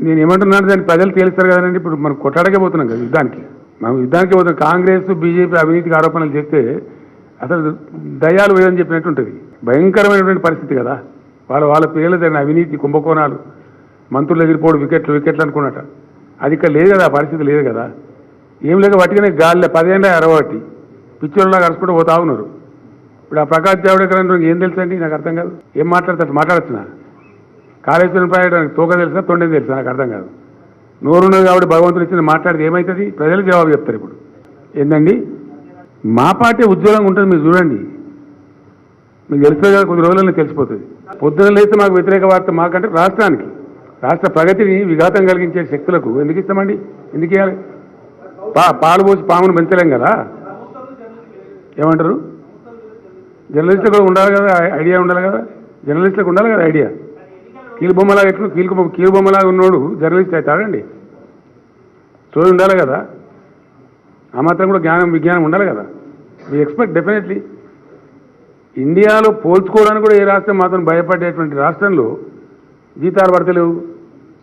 నేను ఏమంటున్నాను దాన్ని ప్రజలు తేలుస్తారు కదండి. ఇప్పుడు మనం కొట్లాడకే పోతున్నాం కదా యుద్ధానికి. మనం యుద్ధానికి పోతున్నాం. కాంగ్రెస్ బీజేపీ అవినీతికి ఆరోపణలు చేస్తే అసలు దయాలు వేయని చెప్పినట్టు ఉంటుంది. భయంకరమైనటువంటి పరిస్థితి కదా. వాళ్ళ వాళ్ళ పేర్లు జరిగిన అవినీతి కుంభకోణాలు మంత్రులు ఎగిరిపోడు వికెట్లు వికెట్లు అనుకున్నట. అది ఇక్కడ లేదు కదా ఆ పరిస్థితి లేదు కదా. ఏం లేక పట్టుకునే గాలిలో పదేళ్ళ అరవటి. పిచ్చోళ్ళలా కలుసుకుంటూ పోతా ఉన్నారు. ఇప్పుడు ఆ ప్రకాష్ జావడేకర్ అంటే ఏం తెలుసండి? నాకు అర్థం కాదు. ఏం మాట్లాడతాడు? మాట్లాడుతున్నా కాళేశ్వరం ప్రాజెక్టు తోక తెలిసినా తొండేం తెలుసా నాకు అర్థం కాదు. నోరున్నది కాబట్టి భగవంతుడు ఇచ్చిన మాట్లాడితే ఏమవుతుంది ప్రజలు జవాబు చెప్తారు ఇప్పుడు. ఏంటండి మా పార్టీ ఉజ్వలంగా ఉంటుంది మీరు చూడండి. మీకు తెలుస్తుంది కదా కొద్ది రోజుల్లో తెలిసిపోతుంది. పొద్దున లేస్తే మాకు వ్యతిరేక వార్త మాకంటే రాష్ట్రానికి. రాష్ట్ర ప్రగతిని విఘాతం కలిగించే శక్తులకు ఎందుకు ఇస్తామండి? ఎందుకు ఇవ్వాలి? పా పాలు పోసి పామును పెంచలేం కదా? ఏమంటారు? జర్నలిస్టులు కూడా ఉండాలి కదా ఐడియా ఉండాలి కదా? జర్నలిస్టులకు ఉండాలి కదా ఐడియా? కీలుబొమ్మలాగా ఎట్లు కీలుకు కీలుబొమ్మలాగా ఉన్నాడు బొమ్మలాగా ఉన్నోడు జర్నలిస్ట్ అవుతాడండి. సో ఉండాలి కదా. ఆ మాత్రం కూడా జ్ఞానం విజ్ఞానం ఉండాలి కదా. వీ ఎక్స్పెక్ట్ డెఫినెట్లీ ఇండియాలో పోల్చుకోవడానికి కూడా ఏ రాష్ట్రం మాత్రం భయపడేటువంటి రాష్ట్రంలో జీతాలు పడతలేవు.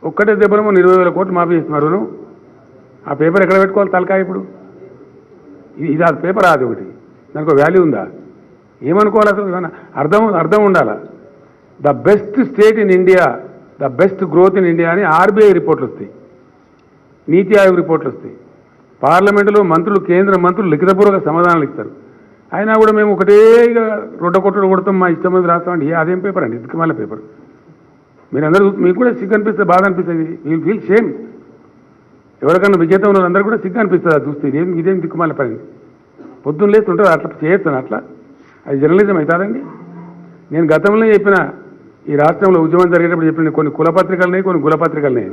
ఒక్కటే దెబ్బలమో ఇరవై వేల కోట్లు మాఫీ చేస్తున్నారు. ఆ పేపర్ ఎక్కడ పెట్టుకోవాలి తలకాయ ఇప్పుడు? ఇది ఆ పేపర్ అది ఒకటి. దానికి వాల్యూ ఉందా? ఏమనుకోవాలి అసలు? అర్థం అర్థం ఉండాలా? The best state in India the best growth in India అని ఆర్బీఐ రిపోర్ట్లు వస్తాయి. నీతి ఆయోగ్ రిపోర్ట్లు వస్తాయి. పార్లమెంటులో మంత్రులు కేంద్ర మంత్రులు లిఖితపూర్వక సమాధానాలు ఇస్తారు. అయినా కూడా మేము ఒకటే ఇక రొడ్డ కొట్టడం కొడతాం మా ఇష్టం మీద రాస్తామండి అదేం పేపర్ అండి? దిక్కుమాల పేపర్. మీరందరూ మీకు కూడా సిగ్గు అనిపిస్తే బాధ అనిపిస్తుంది. వీల్ ఫీల్ షేమ్ ఎవరికన్నా విజేత ఉన్న అందరూ కూడా సిగ్గు అనిపిస్తుంది అది చూస్తే. ఇదేం ఇదేం దిక్కుమాల పని? పొద్దున్న లేస్తుంటారు అట్లా చేయొచ్చు అట్లా? అది జర్నలిజం అవుతారండి నేను గతంలో చెప్పిన ఈ రాష్ట్రంలో ఉద్యమం జరిగేటప్పుడు చెప్పిన కొన్ని కులపత్రికలున్నాయి కొన్ని కులపత్రికలున్నాయి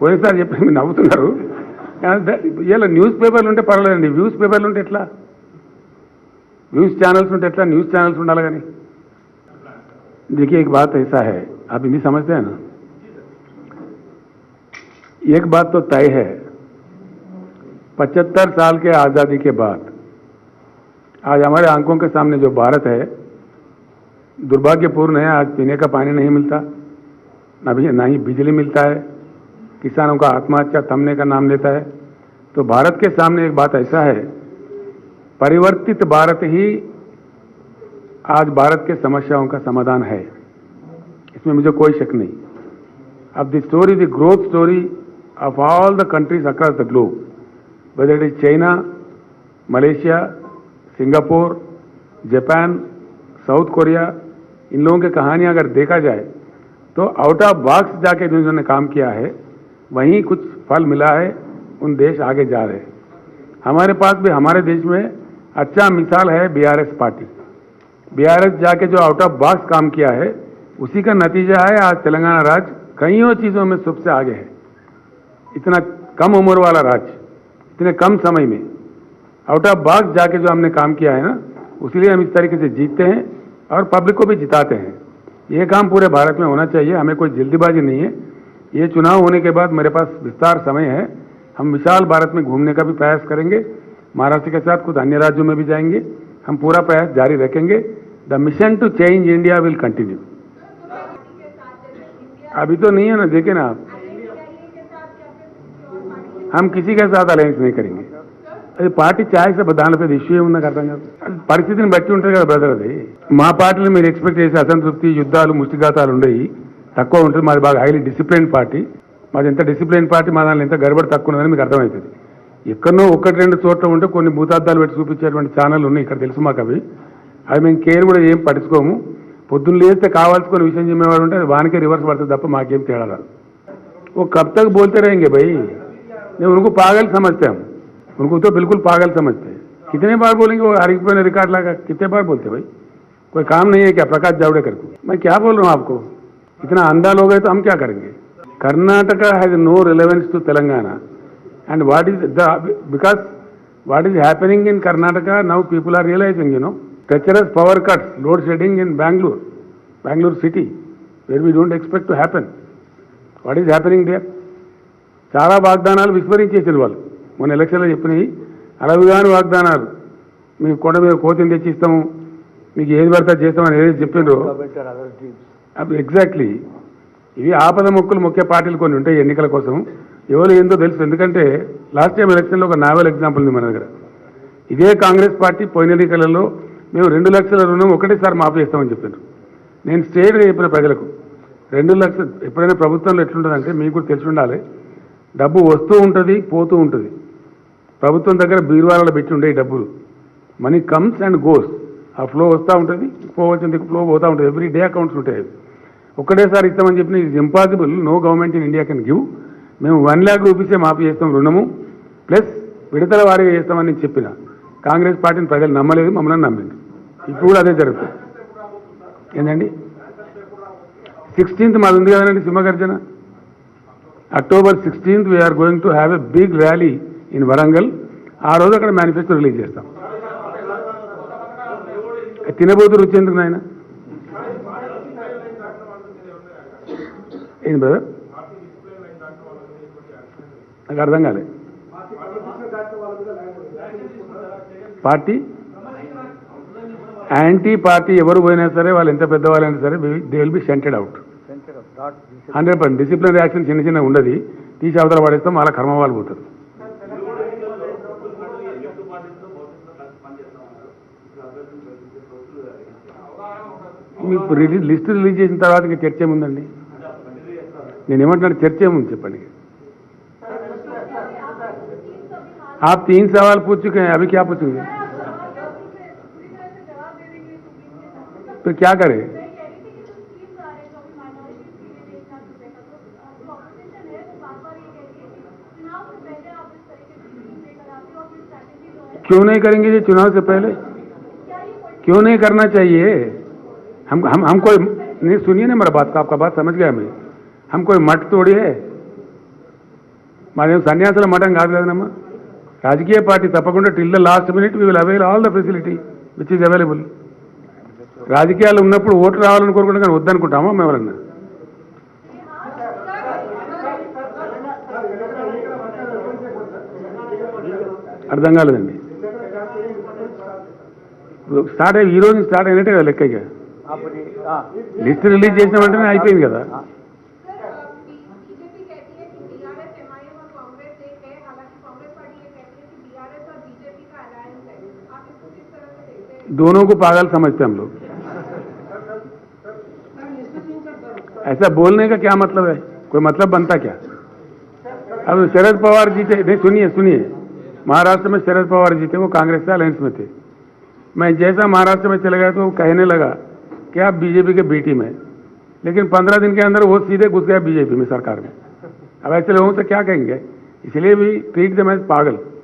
పోయినసారి చెప్పి మీరు నవ్వుతున్నారు ఇలా న్యూస్ పేపర్లు ఉంటే పర్వాలేదండి వ్యూస్ పేపర్లు ఉంటే ఎట్లా न्यूज चैनल्स में एट्ला न्यूज चैनल्स में डाला नहीं देखिए एक बात ऐसा है आप हिंदी समझते हैं ना एक बात तो तय है पचहत्तर साल के आज़ादी के बाद आज हमारे आंखों के सामने जो भारत है दुर्भाग्यपूर्ण है, आज पीने का पानी नहीं मिलता, ना भी, ना ही बिजली मिलता है। किसानों का आत्महत्या थमने का नाम लेता है। तो भारत के सामने एक बात ऐसा है, परिवर्तित भारत ही आज भारत के समस्याओं का समाधान है। इसमें मुझे कोई शक नहीं। अब the story the growth story of all the countries across the globe whether it is China Malaysia Singapore Japan South Korea इन लोगों की कहानियाँ अगर देखा जाए तो आउट ऑफ़ बॉक्स जाके जो इन्होंने काम किया है, वहीं कुछ फल मिला है, उन देश आगे जा रहे हैं। हमारे पास भी, हमारे देश में अच्छा मिसाल है बीआरएस पार्टी। बीआरएस जाके जो आउट ऑफ़ बॉक्स काम किया है, उसी का नतीजा है, आज तेलंगाना राज्य कईयों चीज़ों में सबसे आगे है। इतना कम उम्र वाला राज्य, इतने कम समय में आउट ऑफ़ बॉक्स जाके जो हमने काम किया है ना उसीलिए हम इस तरीके से जीतते हैं। और पब्लिक को भी जिताते हैं। ये काम पूरे भारत में होना चाहिए, हमें कोई जल्दीबाजी नहीं है। ये चुनाव होने के बाद मेरे पास विस्तार समय है। हम विशाल भारत में घूमने का भी प्रयास करेंगे। महाराष्ट्र के साथ कुछ अन्य राज्यों में भी जाएँगे। हम पूरा प्रयास जारी रखेंगे। The mission to change India will continue अभी तो नहीं है ना, देखे ना आप। हम किसी के साथ अलायंस नहीं करेंगे। అది పార్టీ ఛాయిస్ దానిపై ఇష్యూ ఏముంది నాకు అర్థం కాదు అది పరిస్థితిని బట్టి ఉంటుంది కదా బ్రదర్ అది మా పార్టీలో మీరు ఎక్స్పెక్ట్ చేసే అసంతృప్తి యుద్ధాలు ముష్టిఘాతాలు ఉండయి తక్కువ ఉంటుంది మాది బాగా హైలీ డిసిప్లిన్ పార్టీ మాది ఎంత డిసిప్లిన్ పార్టీ మా దానిలో ఎంత గడబడి తక్కువ ఉన్నదని మీకు అర్థమవుతుంది ఎక్కడనో ఒకటి రెండు చోట్ల ఉంటే కొన్ని భూతార్థాలు పెట్టి చూపించేటువంటి ఛానల్ ఉన్నాయి ఇక్కడ తెలుసు మాకు అవి అవి మేము కేర్ కూడా ఏం పట్టించుకోము పొద్దున్న లేస్తే కావాల్సుకొని విషయం చెప్పేవాడు ఉంటే అది వానికే రివర్స్ పడుతుంది తప్ప మాకేం తేడా రాదు वो कब तक बोलते रहेंगे भाई नहीं उनको पागल समझते हम उनको तो बिल्कुल पागल समझते हैं कितने बार बोलेंगे वो हर एक पे रिकॉर्ड लगा कितने बार बोलते भाई कोई काम नहीं है क्या प्रकाश जावड़ेकर को मैं क्या बोल रहा हूँ आपको इतना अंधा लोग है तो हम क्या करेंगे Karnataka has no relevance to Telangana and what is the because what is happening in Karnataka now people are realising you know treacherous power cuts load shedding in bangalore bangalore city where we don't expect to happen what is happening there చాలా వాగ్దానాలు విస్మరించేసారు వాళ్ళు మొన్న ఎలక్షన్లో చెప్పినవి అలవిగాని వాగ్దానాలు. మీకు కొండ మీద కోతిని తెచ్చిస్తాము మీకు ఏది పడితే చేస్తాం చేస్తామని ఏదైతే చెప్పిండ్రో ఎగ్జాక్ట్లీ ఇవి ఆపద మొక్కులు ముఖ్య పార్టీలు కొన్ని ఉంటాయి ఎన్నికల కోసం. ఎవరు ఏందో తెలుసు ఎందుకంటే లాస్ట్ టైం ఎలక్షన్లో ఒక నావెల్ ఎగ్జాంపుల్ ఉంది మన దగ్గర. ఇదే కాంగ్రెస్ పార్టీ పోయిన ఎన్నికలలో మేము రెండు లక్షల రుణం ఒకటేసారి మాఫీ చేస్తామని చెప్పారు నేను స్టేట్గా చెప్పిన ప్రజలకు రెండు లక్షలు ఎప్పుడైనా ప్రభుత్వంలో ఎట్లుంటుందంటే మీకు కూడా తెలిసి ఉండాలి డబ్బు వస్తూ ఉంటుంది పోతూ ఉంటుంది. ప్రభుత్వం దగ్గర బీరువాలలో పెట్టి ఉండే డబ్బులు. మనీ కమ్స్ అండ్ గోస్ ఆ ఫ్లో వస్తూ ఉంటుంది పోవచ్చింది ఫ్లో పోతూ ఉంటుంది. ఎవ్రీ డే అకౌంట్స్ ఉంటాయి. ఒక్కడేసారి ఒకటేసారి ఇస్తామని చెప్పిన ఇది impossible no government in India can give మేము వన్ ల్యాక్ రూపీసే మాఫీ చేస్తాం రుణము. ప్లస్ విడతల వారీగా చేస్తామని నేను చెప్పిన. కాంగ్రెస్ పార్టీని ప్రజలు నమ్మలేదు మమ్మల్ని నమ్మింది. ఇప్పుడు కూడా అదే జరుగుతుంది. ఏంటండి? సిక్స్టీన్త్ మాది ఉంది కదండి సింహగర్జన. October sixteenth we're going to have a big rally in Warangal ఆ రోజు అక్కడ మేనిఫెస్టో రిలీజ్ చేస్తాం. తినబోతు రుచి ఎందుకు నాయన? ఏంది బ్రదర్ నాకు అర్థం కాలే. పార్టీ? యాంటీ పార్టీ ఎవరు పోయినా సరే వాళ్ళు ఎంత పెద్దవాళ్ళైనా సరే they will be shunted out hundred percent disciplinary action చిన్న చిన్న ఉండదు. తీసి అవతల పడేస్తాం వాళ్ళ కర్మ వాళ్ళు పోతారు. మీకు రిలీజ్ లిస్ట్ రిలీజ్ చేసిన తర్వాత ఇంకా చర్చ ఏముందండి నేను ఏమంటున్నాను చర్చ ఏముంది చెప్పండి आप तीन सवाल पूछ चुके हैं अभी क्या पूछेंगे तो क्या करें क्यों नहीं करेंगे जी चुनाव से पहले क्यों नहीं करना चाहिए हम हम हम कोई नहीं सुनिए ना मेरा बात का आपका बात समझ गया मैं हम कोई मठ तोड़ी है మాదేం సన్యాసుల మఠం కాదు కదనమ్మా రాజకీయ పార్టీ తప్పకుండా till the last minute we will avail all the facility which is available రాజకీయాలు ఉన్నప్పుడు ఓట్లు రావాలని కోరుకుంటాం కానీ వద్దనుకుంటామా మేము ఎవరన్నా అర్థం కాలేదండి ఇప్పుడు స్టార్ట్ అయ్యి ఈ రోజు స్టార్ట్ అయినట్టే కదా లెక్క ఇక అప్పుడు లిస్ట్ రిలీజ్ చేసిన వెంటనే అయిపోయింది కదా बीजेपी कहती है कि बीआरएस एमआईएम और कांग्रेस एक है हालांकि कांग्रेस पार्टी ये कहती है कि बीआरएस और बीजेपी का अलायंस है आप इसको किस तरह से देखते हैं दोनों को पागल समझते हैं हम लोग ऐसा बोलने का क्या मतलब है कोई मतलब बनता क्या अब शरद पवार जीते नहीं सुनिए सुनिए महाराष्ट्र में शरद पवार जीते वो कांग्रेस से अलायंस में थे मैं जैसा महाराष्ट्र में चले गया तो वो कहने लगा कि आप बीजेपी के बेटी में लेकिन पंद्रह दिन के अंदर वो सीधे घुस गया बीजेपी में सरकार में। अब ऐसे लोगों से क्या कहेंगे? इसलिए भी ट्रीट दम मैं पागल।